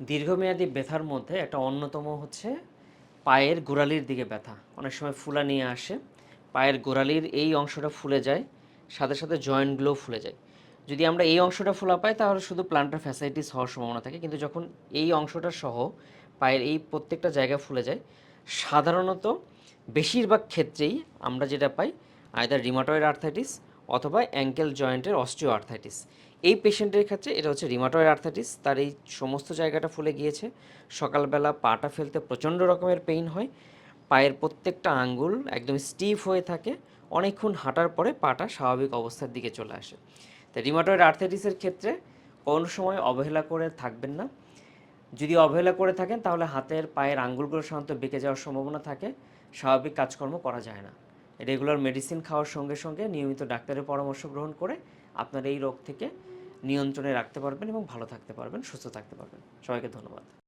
দীর্ঘমেয়াদী ব্যথার মধ্যে একটা অন্যতম হচ্ছে পায়ের গোড়ালির দিকে ব্যথা। অনেক সময় ফুলা নিয়ে আসে, পায়ের গোড়ালির এই অংশটা ফুলে যায়, সাথে সাথে জয়েন্টগুলোও ফুলে যায়। যদি আমরা এই অংশটা ফোলা পাই, তাহলে শুধু প্লান্টার ফ্যাসাইটিস হওয়ার সম্ভাবনা থাকে। কিন্তু যখন এই অংশটা সহ পায়ের এই প্রত্যেকটা জায়গা ফুলে যায়, সাধারণত বেশিরভাগ ক্ষেত্রেই আমরা যেটা পাই আয়দার রিমাটয়েড আর্থাইটিস অথবা অ্যাঙ্কেল জয়েন্টের অস্টিও আর্থাইটিস এই পেশেন্টের ক্ষেত্রে এটা হচ্ছে রিমাটয়েড আর্থাইটিস, তার এই সমস্ত জায়গাটা ফুলে গিয়েছে। সকালবেলা পাটা ফেলতে প্রচণ্ড রকমের পেইন হয়, পায়ের প্রত্যেকটা আঙ্গুল একদম স্টিফ হয়ে থাকে, অনেকক্ষণ হাঁটার পরে পাটা স্বাভাবিক অবস্থার দিকে চলে আসে। তাই রিমাটয়েড আর্থাইটিসের ক্ষেত্রে কোনো সময় অবহেলা করে থাকবেন না। যদি অবহেলা করে থাকেন, তাহলে হাতের পায়ের আঙ্গুলগুলো সাধারণত বেঁকে যাওয়ার সম্ভাবনা থাকে। স্বাভাবিক কাজকর্ম করা যায় না। রেগুলার মেডিসিন খাওয়ার সঙ্গে সঙ্গে নিয়মিত ডাক্তারের পরামর্শ গ্রহণ করে আপনার এই রোগ থেকে নিয়ন্ত্রণে রাখতে পারবেন এবং ভালো থাকতে পারবেন, সুস্থ থাকতে পারবেন। সবাইকে ধন্যবাদ।